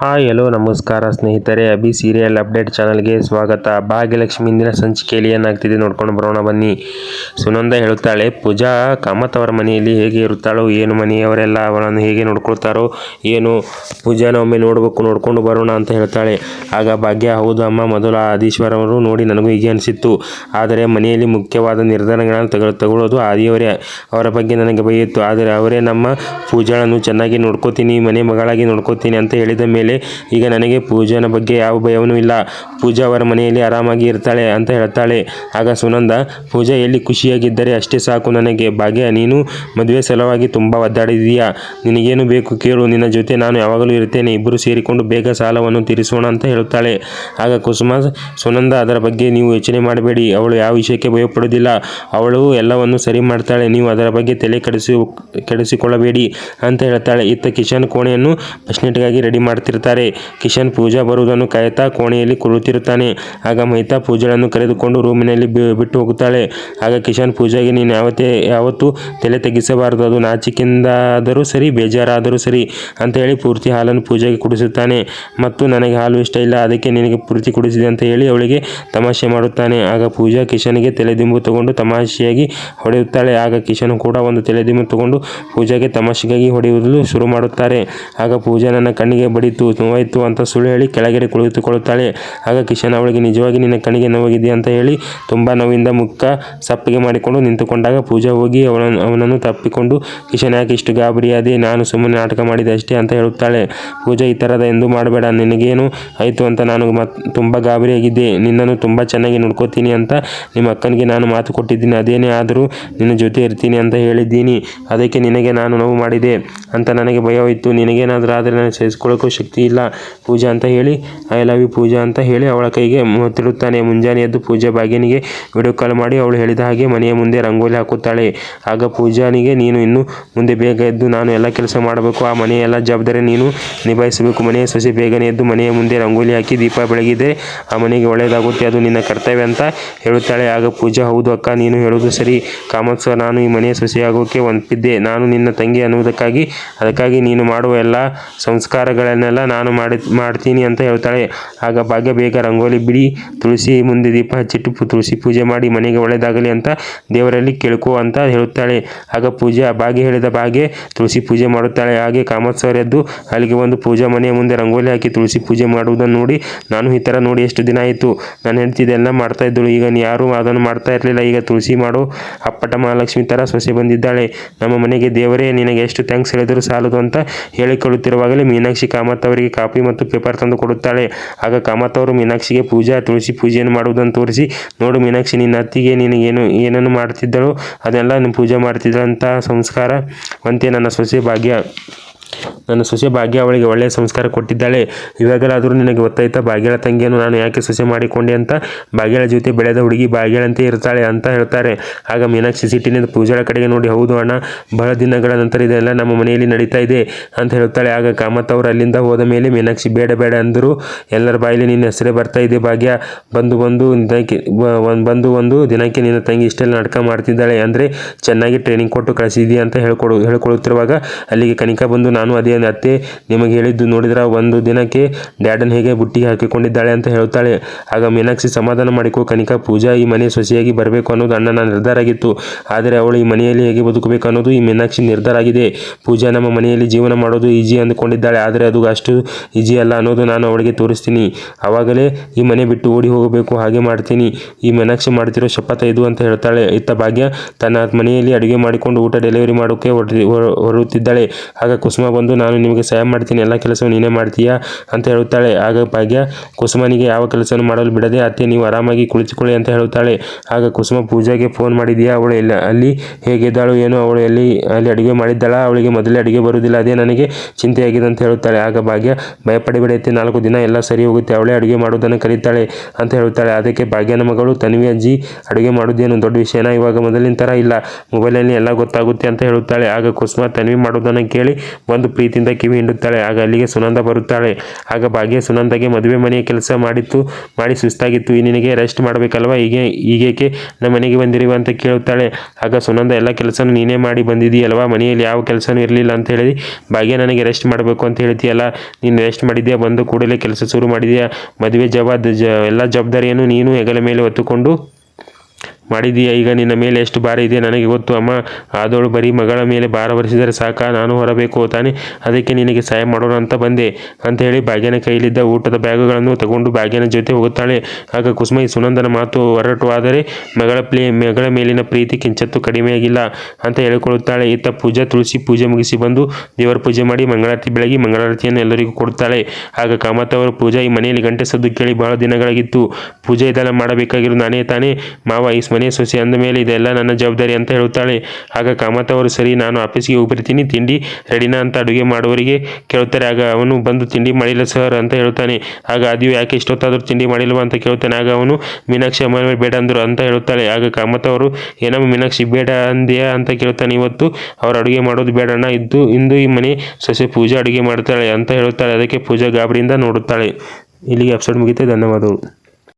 Hi, hello, ನಮಸ್ಕಾರ ಸ್ನೇಹಿತರೆ. Abhi serial update ಚಾನಲ್ಗೆ ಸ್ವಾಗತ. ಭಾಗ್ಯಲಕ್ಷ್ಮಿ ಇಂದಿನ ಸಂಚಿಕೆಯಲ್ಲಿ ಏನಾಗ್ತಿದೆ ನೋಡ್ಕೊಂಡು ಬರೋಣ ಬನ್ನಿ. ಸುನಂದ ಹೇಳುತ್ತಾಳೆ, ಪೂಜಾ, ಕಾಮತ್ ಅವರ ಮನೆಯಲ್ಲಿ ಹೇಗೆ ಇರುತ್ತಾಳೋ, ಏನು ಮನೆಯವರೆಲ್ಲ ಅವಳನ್ನು ಹೇಗೆ ನೋಡ್ಕೊಳ್ತಾರೋ, ಏನು ಪೂಜಾನ ಒಮ್ಮೆ ನೋಡಬೇಕು, ನೋಡ್ಕೊಂಡು ಬರೋಣ ಅಂತ ಹೇಳ್ತಾಳೆ. ಆಗ ಭಾಗ್ಯ, ಹೌದು ಅಮ್ಮ, ಮೊದಲು ಆದೀಶ್ವರವರು ನೋಡಿ ನನಗೂ ಹೀಗೆ ಅನಿಸಿತ್ತು. ಆದರೆ ಮನೆಯಲ್ಲಿ ಮುಖ್ಯವಾದ ನಿರ್ಧಾರಗಳನ್ನು ತಗೊಳ್ ತಗೊಳ್ಳೋದು ಆದಿಯವರೇ. ಅವರ ಬಗ್ಗೆ ನನಗೆ ಭಯ ಆದರೆ ಅವರೇ ನಮ್ಮ ಪೂಜಾಳನ್ನು ಚೆನ್ನಾಗಿ ನೋಡ್ಕೋತೀನಿ, ಮನೆ ಮಗಳಾಗಿ ನೋಡ್ಕೋತೀನಿ ಅಂತ ಹೇಳಿದ ಮೇಲೆ ಈಗ ನನಗೆ ಪೂಜಾನ ಬಗ್ಗೆ ಯಾವ ಭಯವೂ ಇಲ್ಲ. ಪೂಜಾ ಅವರ ಮನೆಯಲ್ಲಿ ಆರಾಮಾಗಿ ಇರ್ತಾಳೆ ಅಂತ ಹೇಳ್ತಾಳೆ. ಆಗ ಸುನಂದ, ಪೂಜಾ ಎಲ್ಲಿ ಖುಷಿಯಾಗಿದ್ದರೆ ಅಷ್ಟೇ ಸಾಕು ನನಗೆ. ಭಾಗ್ಯ, ನೀನು ಮದುವೆ ಸಲುವಾಗಿ ತುಂಬ ಒದ್ದಾಡಿದೀಯಾ? ನಿನಗೇನು ಬೇಕು ಕೇಳು, ನಿನ್ನ ಜೊತೆ ನಾನು ಯಾವಾಗಲೂ ಇರ್ತೇನೆ. ಇಬ್ಬರು ಸೇರಿಕೊಂಡು ಬೇಗ ಸಾಲವನ್ನು ತೀರಿಸೋಣ ಅಂತ ಹೇಳುತ್ತಾಳೆ ಆಗ ಕುಸುಮ, ಸುನಂದ, ಅದರ ಬಗ್ಗೆ ನೀವು ಯೋಚನೆ ಮಾಡಬೇಡಿ. ಅವಳು ಯಾವ ವಿಷಯಕ್ಕೆ ಭಯಪಡೋದಿಲ್ಲ ಅವಳು ಎಲ್ಲವನ್ನು ಸರಿ ಮಾಡ್ತಾಳೆ. ನೀವು ಅದರ ಬಗ್ಗೆ ತಲೆ ಕೆಡಿಸಿ, ಕೆಡಿಸಿಕೊಳ್ಳಬೇಡಿ ಅಂತ ಹೇಳ್ತಾಳೆ. ಇತ್ತ ಕಿಶನ್ ಕೋಣೆಯನ್ನು ಪಶ್ನೆಟ್ಗಾಗಿ ರೆಡಿ ಮಾಡ್ತಿರ್ತಾರೆ ಕಿಶನ್ ಪೂಜಾ ಬರುವುದನ್ನು ಕಾಯುತ್ತಾ ಕೋಣೆಯಲ್ಲಿ ಕುಳಿತಿರುತ್ತಾನೆ. ಆಗ ಮಹಿತಾ ಪೂಜಾಳನ್ನು ಕರೆದುಕೊಂಡು ರೂಮಿನಲ್ಲಿ ಬಿಟ್ಟು ಹೋಗುತ್ತಾಳೆ. ಆಗ ಕಿಶನ್ ಪೂಜಾಗೆ, ನೀನು ಯಾವತ್ತೇ, ಯಾವತ್ತೂ ತಲೆ ತೆಗೆಸಬಾರದು. ಅದು ನಾಚಿಕೆಯಿಂದಾದರೂ ಸರಿ, ಬೇಜಾರಾದರೂ ಸರಿ ಅಂತ ಹೇಳಿ ಪೂರ್ತಿ ಹಾಲನ್ನು ಪೂಜೆಗೆ ಕುಡಿಸುತ್ತಾನೆ. ಮತ್ತು ನನಗೆ ಹಾಲು ಇಷ್ಟ ಇಲ್ಲ, ಅದಕ್ಕೆ ನಿನಗೆ ಪೂರ್ತಿ ಕುಡಿಸಿದೆ ಅಂತ ಹೇಳಿ ಅವಳಿಗೆ ತಮಾಷೆ ಮಾಡುತ್ತಾನೆ. ಆಗ ಪೂಜಾ ಕಿಶನ್ಗೆ ತಲೆದಿಂಬು ತಗೊಂಡು ತಮಾಷೆಯಾಗಿ ಹೊಡೆಯುತ್ತಾಳೆ. ಆಗ ಕಿಶನ್ ಕೂಡ ಒಂದು ತಲೆದಿಂಬು ತಗೊಂಡು ಪೂಜಾಗೆ ತಮಾಷೆಗಾಗಿ ಹೊಡೆಯುವುದು ಶುರು ಮಾಡುತ್ತಾರೆ. ಆಗ ಪೂಜಾ ನನ್ನ ಕಣ್ಣಿಗೆ ಬಡಿತು. ನೋವಾಯಿತು ಅಂತ ಸುಳ್ಳು ಹೇಳಿ ಕೆಳಗೆ ಕುಳಿತುಕೊಳ್ಳುತ್ತಾಳೆ. ಆಗ ಕಿಶನ್ ಅವಳಿಗೆ, ನಿಜವಾಗಿ ನಿನ್ನ ಕಣಿಗೆ ನೋವಾಗಿದೆ ಅಂತ ಹೇಳಿ ತುಂಬ ನೋವಿಂದ ಮುಖ ಸಪ್ಪಿಗೆ ಮಾಡಿಕೊಂಡು ನಿಂತುಕೊಂಡಾಗ ಪೂಜಾ ಹೋಗಿ ಅವನನ್ನು ಅವನನ್ನು ತಪ್ಪಿಕೊಂಡು, ಕಿಶನ್ ಯಾಕೆ ಇಷ್ಟು ಗಾಬರಿಯಾದೆ? ನಾನು ಸುಮ್ಮನೆ ನಾಟಕ ಮಾಡಿದೆ ಅಷ್ಟೇ ಅಂತ ಹೇಳುತ್ತಾಳೆ. ಪೂಜಾ, ಈ ಥರದ ಎಂದು ಮಾಡಬೇಡ. ನಿನಗೇನು ಆಯಿತು ಅಂತ ನಾನು ಮತ್, ತುಂಬ ಗಾಬರಿಯಾಗಿದ್ದೆ. ನಿನ್ನನ್ನು ತುಂಬ ಚೆನ್ನಾಗಿ ನೋಡ್ಕೋತೀನಿ ಅಂತ ನಿಮ್ಮ ಅಕ್ಕನಿಗೆ ನಾನು ಮಾತು ಕೊಟ್ಟಿದ್ದೀನಿ. ಅದೇನೇ ಆದರೂ ನಿನ್ನ ಜೊತೆ ಇರ್ತೀನಿ ಅಂತ ಹೇಳಿದ್ದೀನಿ. ಅದಕ್ಕೆ ನಿನಗೆ ನಾನು ನೋವು ಮಾಡಿದೆ ಅಂತ ನನಗೆ ಭಯವಿತ್ತು ನಿನಗೇನಾದರೂ ಆದರೆ ನಾನು ಸಹಿಸ್ಕೊಳ್ಳೋಕ್ಕೂ ಶಕ್ತಿ ಇಲ್ಲ, ಪೂಜಾ ಅಂತ ಹೇಳಿ, ಐ ಲವ್ ಯು ಪೂಜಾ ಅಂತ ಹೇಳಿ ಅವಳ ಕೈಗೆ ಮುತ್ತಿಡುತ್ತಾನೆ. ಮುಂಜಾನೆ ಎದ್ದು ಪೂಜಾ ಬಾಗಿನಿಗೆ ವಿಡಿಯೋ ಕಾಲ್ ಮಾಡಿ ಅವಳು ಹೇಳಿದ ಹಾಗೆ ಮನೆಯ ಮುಂದೆ ರಂಗೋಲಿ ಹಾಕುತ್ತಾಳೆ. ಆಗ ಪೂಜಾನಿಗೆ, ನೀನು ಇನ್ನು ಮುಂದೆ ಬೇಗ ಎದ್ದು ನಾನು ಎಲ್ಲ ಕೆಲಸ ಮಾಡಬೇಕು. ಆ ಮನೆಯ ಎಲ್ಲ ಜವಾಬ್ದಾರಿ ನೀನು ನಿಭಾಯಿಸಬೇಕು. ಮನೆಯ ಸೊಸೆ ಬೇಗನೆ ಎದ್ದು ಮನೆಯ ಮುಂದೆ ರಂಗೋಲಿ ಹಾಕಿ ದೀಪ ಬೆಳಗಿದೆ ಆ ಮನೆಗೆ ಒಳ್ಳೆಯದಾಗುತ್ತೆ. ಅದು ನಿನ್ನ ಕರ್ತವ್ಯ ಅಂತ ಹೇಳುತ್ತಾಳೆ. ಆಗ ಪೂಜಾ, ಹೌದು ಅಕ್ಕ, ನೀನು ಹೇಳೋದು ಸರಿ. ಕಾಮತ್ ಸರ್ ನಾನು ಈ ಮನೆಯ ಸೊಸೆಯಾಗೋಕೆ ಒಪ್ಪಿದ್ದೆ. ನಾನು ನಿನ್ನ ತಂಗಿ ಅನ್ನುವುದಕ್ಕಾಗಿ, ಅದಕ್ಕಾಗಿ ನೀನು ಮಾಡುವ ಎಲ್ಲ ಸಂಸ್ಕಾರಗಳನ್ನೆಲ್ಲ ನಾನು ಮಾಡಿ, ಮಾಡ್ತೀನಿ ಅಂತ ಹೇಳ್ತಾಳೆ. ಆಗ ಭಾಗ್ಯ ಬೇಗ ರಂಗೋಲಿ ಬಿಡಿ, ತುಳಸಿ ಮುಂದೆ ದೀಪ ಹಚ್ಚಿಟ್ಟು ತುಳಸಿ ಪೂಜೆ ಮಾಡಿ ಮನೆಗೆ ಒಳ್ಳೆಯದಾಗಲಿ ಅಂತ ದೇವರಲ್ಲಿ ಕೇಳ್ಕೊ ಅಂತ ಹೇಳುತ್ತಾಳೆ. ಆಗ ಪೂಜೆ, ಭಾಗ್ಯ ಹೇಳಿದ ಭಾಗ್ಯ ತುಳಸಿ ಪೂಜೆ ಮಾಡುತ್ತಾಳೆ. ಹಾಗೆ ಕಾಮತ್ ಎದ್ದು ಅಲ್ಲಿಗೆ ಒಂದು ಪೂಜಾ ಮನೆಯ ಮುಂದೆ ರಂಗೋಲಿ ಹಾಕಿ ತುಳಸಿ ಪೂಜೆ ಮಾಡುವುದನ್ನು ನೋಡಿ ನಾನು ಈ ಥರ ನೋಡಿ ಎಷ್ಟು ದಿನ ಆಯಿತು. ನಾನು ಹೇಳ್ತಿದ್ದೆ ಇದೆಲ್ಲ ಮಾಡ್ತಾ ಇದ್ದಳು. ಈಗ ಯಾರೂ ಅದನ್ನು ಮಾಡ್ತಾ ಇರಲಿಲ್ಲ. ಈಗ ತುಳಸಿ ಮಾಡು ಅಪ್ಪಟ ಮಹಾಲಕ್ಷ್ಮಿ ಥರ ಸೊಸೆ ಬಂದಿದ್ದಾಳೆ. ನಮ್ಮ ಮನೆಗೆ ದೇವರೇ, ನಿನಗೆ ಎಷ್ಟು ಥ್ಯಾಂಕ್ಸ್ ಹೇಳಿದರೂ ಸಾಲದು ಅಂತ ಹೇಳಿಕೊಳ್ಳುತ್ತಿರುವಾಗಲೇ ಮೀನಾಕ್ಷಿ ಕಾಮತ್ ಅವರಿಗೆ ಕಾಪಿ ಮತ್ತು ಪೇಪರ್ ತಂದು ಕೊಡುತ್ತಾಳೆ. ಆಗ ಕಾಮತವರು ಮೀನಾಕ್ಷಿಗೆ, ಪೂಜಾ, ತುಳಸಿ ಪೂಜೆಯನ್ನು ಮಾಡುವುದನ್ನು ತೋರಿಸಿ. ನೋಡು ಮೀನಾಕ್ಷಿ, ನಿನ್ನ ಅತ್ತಿಗೆ ನೀನು ಏನು, ಏನನ್ನು ಮಾಡ್ತಿದ್ದಳು ಅದೆಲ್ಲ ನೀನು ಪೂಜೆ ಮಾಡ್ತಿದ್ದಂಥ ಸಂಸ್ಕಾರ. ಅಂತೆ ನನ್ನ ಸೊಸೆ ಭಾಗ್ಯ. ನನ್ನ ಸೊಸೆ ಭಾಗ್ಯ ಅವಳಿಗೆ ಒಳ್ಳೆಯ ಸಂಸ್ಕಾರ ಕೊಟ್ಟಿದ್ದಾಳೆ. ಇವಾಗಲಾದರೂ ನಿನಗೆ ಗೊತ್ತಾಯ್ತಾ, ಭಾಗ್ಯಳ ತಂಗಿಯನ್ನು ನಾನು ಯಾಕೆ ಸೊಸೆ ಮಾಡಿಕೊಂಡೆ ಅಂತ? ಭಾಗ್ಯಳ ಜೊತೆ ಬೆಳೆದ ಹುಡುಗಿ ಭಾಗ್ಯಳಂತೆ ಇರ್ತಾಳೆ ಅಂತ ಹೇಳ್ತಾರೆ. ಆಗ ಮೀನಾಕ್ಷಿ ಸಿಟ್ಟಿನಿಂದ ಪೂಜಾಳ ಕಡೆಗೆ ನೋಡಿ, ಹೌದು ಅಣ್ಣ, ಬಹಳ ದಿನಗಳ ನಂತರ ಇದೆಲ್ಲ ನಮ್ಮ ಮನೆಯಲ್ಲಿ ನಡೀತಾ ಇದೆ ಅಂತ ಹೇಳ್ತಾಳೆ ಆಗ ಕಾಮತ್ ಅವರು ಅಲ್ಲಿಂದ ಹೋದ ಮೇಲೆ ಮೀನಾಕ್ಷಿ, ಬೇಡ ಬೇಡ ಅಂದರು. ಎಲ್ಲರ ಬಾಯಲ್ಲಿ ನಿನ್ನ ಹೆಸರೇ ಬರ್ತಾ ಇದೆ ಭಾಗ್ಯ. ಬಂದು ಬಂದು ಒಂದ್, ಬಂದು, ಒಂದು, ದಿನಕ್ಕೆ ನಿನ್ನ ತಂಗಿ ಇಷ್ಟೆಲ್ಲ ನಾಟಕ ಮಾಡ್ತಿದ್ದಾಳೆ. ಅಂದರೆ ಚೆನ್ನಾಗಿ ಟ್ರೈನಿಂಗ್ ಕೊಟ್ಟು ಕಳಿಸಿದೀಯ? ಅಂತ ಹೇಳ್ಕೊಡು ಹೇಳ್ಕೊಳ್ಳುತ್ತಿರುವಾಗ ಅಲ್ಲಿಗೆ ಕನಿಕಾ ಬಂದು ನಾನು ಅದೇ ಅತ್ತೆ, ನಿಮಗೆ ಹೇಳಿದ್ದು ನೋಡಿದ್ರೆ ಒಂದು ದಿನಕ್ಕೆ ಡ್ಯಾಡನ್ ಹೇಗೆ ಬುಟ್ಟಿ ಹಾಕಿಕೊಂಡಿದ್ದಾಳೆ ಅಂತ ಹೇಳ್ತಾಳೆ. ಆಗ ಮೀನಾಕ್ಷಿ ಸಮಾಧಾನ ಮಾಡಿಕೊ, ಕನಿಕಾ, ಪೂಜಾ ಈ ಮನೆ ಸೊಸೆಯಾಗಿ ಬರಬೇಕು ಅನ್ನೋದು ಅಣ್ಣನ ನಿರ್ಧಾರ ಆಗಿತ್ತು. ಆದರೆ ಅವಳು ಈ ಮನೆಯಲ್ಲಿ ಹೇಗೆ ಬದುಕಬೇಕು ಅನ್ನೋದು ಈ ಮೀನಾಕ್ಷಿ ನಿರ್ಧಾರ ಆಗಿದೆ. ಪೂಜಾ ನಮ್ಮ ಮನೆಯಲ್ಲಿ ಜೀವನ ಮಾಡೋದು ಈಜಿ ಅಂದುಕೊಂಡಿದ್ದಾಳೆ, ಆದರೆ ಅದು ಅಷ್ಟು ಈಜಿ ಅಲ್ಲ ಅನ್ನೋದು ನಾನು ಅವಳಿಗೆ ತೋರಿಸ್ತೀನಿ. ಆವಾಗಲೇ ಈ ಮನೆ ಬಿಟ್ಟು ಓಡಿ ಹೋಗಬೇಕು, ಹಾಗೆ ಮಾಡ್ತೀನಿ. ಈ ಮೀನಾಕ್ಷಿ ಮಾಡ್ತಿರೋ ಶಪಥ ಇದು ಅಂತ ಹೇಳ್ತಾಳೆ. ಇತ್ತ ಭಾಗ್ಯ ತನ್ನ ಮನೆಯಲ್ಲಿ ಅಡುಗೆ ಮಾಡಿಕೊಂಡು ಊಟ ಡೆಲಿವರಿ ಮಾಡೋಕೆ ಹೊರಟಿ, ಹೊರ- ಹೊರಡುತ್ತಿದ್ದಾಳೆ. ಆಗ ಕುಸುಮ ಬಂದು ನಾನು ನಿಮಗೆ ಸಹಾಯ ಮಾಡ್ತೀನಿ, ಎಲ್ಲ ಕೆಲಸವನ್ನು ನೀನೇ ಮಾಡ್ತೀಯಾ ಅಂತ ಹೇಳುತ್ತಾಳೆ. ಆಗ ಭಾಗ್ಯ, ಕುಸುಮನಿಗೆ ಯಾವ ಕೆಲಸವನ್ನು ಮಾಡಲು ಬಿಡದೆ ಅತ್ತೆ, ನೀವು ಆರಾಮಾಗಿ ಕುಳಿತುಕೊಳ್ಳಿ ಅಂತ ಹೇಳುತ್ತಾಳೆ. ಆಗ ಕುಸುಮ ಪೂಜಾಗೆ ಫೋನ್ ಮಾಡಿದೆಯಾ? ಅವಳು ಎಲ್ಲ, ಅಲ್ಲಿ ಹೇಗಿದ್ದಾಳು ಏನು, ಅವಳು ಎಲ್ಲಿ, ಅಲ್ಲಿ ಅಡುಗೆ ಮಾಡಿದ್ದಾಳ? ಅವಳಿಗೆ ಮೊದಲೇ ಅಡುಗೆ ಬರುವುದಿಲ್ಲ, ಅದೇ ನನಗೆ ಚಿಂತೆಯಾಗಿದೆ ಅಂತ ಹೇಳುತ್ತಾಳೆ. ಆಗ ಭಾಗ್ಯ ಭಯಪಡಬೇಡತ್ತೆ ನಾಲ್ಕು ದಿನ ಎಲ್ಲ ಸರಿ ಹೋಗುತ್ತೆ, ಅವಳೇ ಅಡುಗೆ ಮಾಡುವುದನ್ನು ಕರೀತಾಳೆ ಅಂತ ಹೇಳುತ್ತಾಳೆ. ಅದಕ್ಕೆ ಭಾಗ್ಯನ ಮಗಳು, ತನ್ವಿ ಅಜ್ಜಿ, ಅಡುಗೆ ಮಾಡೋದೇನು ದೊಡ್ಡ ವಿಷಯನ? ಇವಾಗ ಮೊದಲಿನ ಥರ ಇಲ್ಲ ಮೊಬೈಲಲ್ಲಿ ಎಲ್ಲ ಗೊತ್ತಾಗುತ್ತೆ ಅಂತ ಹೇಳುತ್ತಾಳೆ. ಆಗ ಕುಸುಮ, ತನ್ವಿ ಮಾಡೋದನ್ನು ಕೇಳಿ ಬಂದು ಪ್ರೀತಿಯಿಂದ ಕಿವಿ ಹಿಂಡುತ್ತಾಳೆ. ಆಗ ಅಲ್ಲಿಗೆ ಸುನಂದ ಬರುತ್ತಾಳೆ. ಆಗ ಭಾಗ್ಯ ಸುನಂದಗೆ ಮದುವೆ ಮನೆಯ ಕೆಲಸ ಮಾಡಿತ್ತು, ಮಾಡಿ ಸುಸ್ತಾಗಿತ್ತು. ಈ ನಿನಗೆ ರೆಸ್ಟ್ ಮಾಡಬೇಕಲ್ವಾ? ಹೀಗೆ, ಹೀಗೇಕೆ ನಮ್ಮ ಮನೆಗೆ ಬಂದಿರುವ ಅಂತ ಕೇಳುತ್ತಾಳೆ. ಆಗ ಸುನಂದ, ಎಲ್ಲ ಕೆಲಸನೂ ನೀನೇ ಮಾಡಿ ಬಂದಿದೆಯಲ್ವಾ ಮನೆಯಲ್ಲಿ ಯಾವ ಕೆಲಸನೂ ಇರಲಿಲ್ಲ ಅಂತ ಹೇಳಿ, ಭಾಗ್ಯ ನನಗೆ ರೆಸ್ಟ್ ಮಾಡಬೇಕು ಅಂತ ಹೇಳ್ತೀಯಲ್ಲ? ನೀನು ರೆಸ್ಟ್ ಮಾಡಿದ್ಯಾ? ಬಂದು ಕೂಡಲೇ ಕೆಲಸ ಶುರು ಮಾಡಿದೆಯಾ? ಮದುವೆ ಜವಾಬ್ದ ಜ, ಎಲ್ಲ ಜವಾಬ್ದಾರಿಯನ್ನು ನೀನು ಹೆಗಲ ಮೇಲೆ ಹೊತ್ತುಕೊಂಡು ಮಾಡಿದೀಯ ಈಗ ನಿನ್ನ ಮೇಲೆ ಎಷ್ಟು ಭಾರ ಇದೆ? ನನಗೆ ಗೊತ್ತು, ಅಮ್ಮ. ಆದವಳು ಬರೀ ಮಗಳ ಮೇಲೆ ಭಾರ ಹೊರಿಸಿದರೆ ಸಾಕ? ನಾನು ಹೊರಬೇಕು ತಾನೆ. ಅದಕ್ಕೆ ನಿನಗೆ ಸಹಾಯ ಮಾಡೋಣ ಅಂತ ಬಂದೆ ಅಂತ ಹೇಳಿ ಭಾಗ್ಯನ ಕೈಲಿದ್ದ ಊಟದ ಬ್ಯಾಗುಗಳನ್ನು ತಗೊಂಡು ಭಾಗ್ಯನ ಜೊತೆ ಹೋಗುತ್ತಾಳೆ. ಆಗ ಕುಸುಮ ಸುನಂದನ ಮಾತು ಹೊರಟು. ಆದರೆ ಮಗಳ ಪ್ಲೇ, ಮಗಳ ಮೇಲಿನ ಪ್ರೀತಿ ಕಿಂಚತ್ತು ಕಡಿಮೆಯಾಗಿಲ್ಲ ಅಂತ ಹೇಳಿಕೊಳ್ಳುತ್ತಾಳೆ. ಇತ್ತ ಪೂಜಾ ತುಳಸಿ ಪೂಜೆ ಮುಗಿಸಿ ಬಂದು ದೇವರ ಪೂಜೆ ಮಾಡಿ ಮಂಗಳಾರತಿ ಬೆಳಗಿ ಮಂಗಳಾರತಿಯನ್ನು ಎಲ್ಲರಿಗೂ ಕೊಡುತ್ತಾಳೆ ಆಗ ಕಾಮತ್ ಅವರು, ಪೂಜಾ, ಈ ಮನೆಯಲ್ಲಿ ಗಂಟೆ ಸದ್ದು ಕೇಳಿ ಬಹಳ ದಿನಗಳಾಗಿತ್ತು. ಪೂಜೆ ಇದೆಲ್ಲ ಮಾಡಬೇಕಾಗಿರೋ ನಾನೇ ತಾನೇ. ಮಾವ, ಈ ಮನೆ ಸೊಸೆ ಅಂದ ಮೇಲೆ ಇದೆಲ್ಲ ನನ್ನ ಜವಾಬ್ದಾರಿ ಅಂತ ಹೇಳುತ್ತಾಳೆ. ಆಗ ಕಾಮತ್ ಅವರು, ಸರಿ, ನಾನು ಆಫೀಸ್ಗೆ ಹೋಗ್ಬಿರ್ತೀನಿ ತಿಂಡಿ ರೆಡಿನಾ ಅಂತ ಅಡುಗೆ ಮಾಡುವವರಿಗೆ ಕೇಳ್ತಾರೆ ಆಗ ಅವನು ಬಂದು, ತಿಂಡಿ ಮಾಡಿಲ್ಲ ಸರ್ ಅಂತ ಹೇಳ್ತಾನೆ ಆಗ ಅದು ಯಾಕೆ ಇಷ್ಟೊತ್ತಾದರೂ ತಿಂಡಿ ಮಾಡಿಲ್ವಾ ಅಂತ ಕೇಳ್ತಾನೆ ಆಗ ಅವನು, ಮೀನಾಕ್ಷಿ ಅಮ್ಮ ಬೇಡ ಅಂದರು ಅಂತ ಹೇಳುತ್ತಾಳೆ. ಆಗ ಕಾಮತ್ ಅವರು, ಏನಮ್ಮ ಮೀನಾಕ್ಷಿ, ಬೇಡ ಅಂದ್ಯಾ ಅಂತ ಕೇಳ್ತಾನೆ ಇವತ್ತು ಅವ್ರು ಅಡುಗೆ ಮಾಡೋದು ಬೇಡಣ್ಣ, ಇದ್ದು, ಇಂದು ಈ ಮನೆ ಸೊಸೆ ಪೂಜಾ ಅಡುಗೆ ಮಾಡ್ತಾಳೆ ಅಂತ ಹೇಳುತ್ತಾಳೆ. ಅದಕ್ಕೆ ಪೂಜಾ ಗಾಬರಿಯಿಂದ ನೋಡುತ್ತಾಳೆ. ಇಲ್ಲಿಗೆ ಎಪಿಸೋಡ್ ಮುಗಿತೆ. ಧನ್ಯವಾದಗಳು.